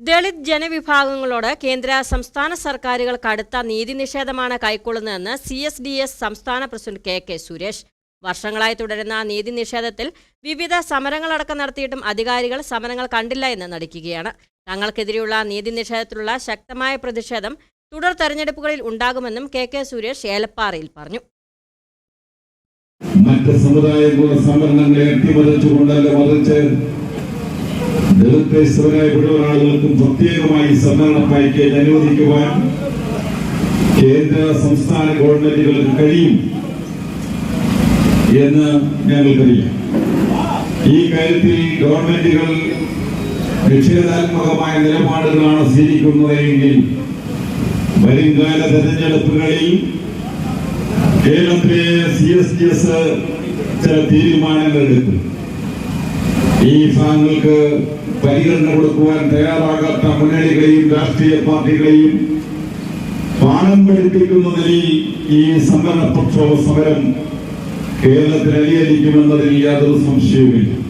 ദളിത് ജനവിഭാഗങ്ങളോട് കേന്ദ്ര സംസ്ഥാന സർക്കാരുകൾ കടുത്ത നീതി നിഷേധമാണ് കൈക്കൊള്ളുന്നതെന്ന് സി എസ് ഡി എസ് സംസ്ഥാന പ്രസിഡന്റ് കെ കെ സുരേഷ്. വർഷങ്ങളായി തുടരുന്ന നീതി നിഷേധത്തിൽ വിവിധ സമരങ്ങളടക്കം നടത്തിയിട്ടും അധികാരികൾ സമരങ്ങൾ കണ്ടില്ല എന്ന് നടിക്കുകയാണ്. തങ്ങൾക്കെതിരെയുള്ള നീതി നിഷേധത്തിലുള്ള ശക്തമായ പ്രതിഷേധം തുടർ തെരഞ്ഞെടുപ്പുകളിൽ ഉണ്ടാകുമെന്നും കെ കെ സുരേഷ് ഏലപ്പാറയിൽ പറഞ്ഞു. മറ്റ് സമുദായങ്ങളുടെ സംവരണങ്ങളെ അട്ടിമറിച്ചുകൊണ്ടല്ല മറിച്ച് ദളിതരായ മുഴുവൻ ആളുകൾക്കും പ്രത്യേകമായി സംവരണ പാക്കേജ് അനുവദിക്കുവാൻ കേന്ദ്ര സംസ്ഥാന ഗവൺമെന്റുകൾക്ക് കഴിയും എന്ന് ഞങ്ങൾക്കറിയാം ഈ കാര്യത്തിൽ ഗവൺമെന്റുകൾ നിഷേധാത്മകമായ നിലപാടുകളാണ് സ്വീകരിക്കുന്നതെങ്കിൽ വരുംകാല തെരഞ്ഞെടുപ്പുകളിൽ കേരളത്തിലെ സി എസ് ഡി എസ് ചില തീരുമാനങ്ങൾ എടുക്കും. ഈ വിഭാഗങ്ങൾക്ക് പരിഗണന കൊടുക്കുവാൻ തയ്യാറാകാത്ത മുന്നണികളെയും രാഷ്ട്രീയ പാർട്ടികളെയും പാഠം പഠിപ്പിക്കുന്നതിൽ ഈ സംവരണ സമരം കേരളത്തിൽ അനുകരിക്കുമെന്നതിൽ യാതൊരു സംശയവുമില്ല.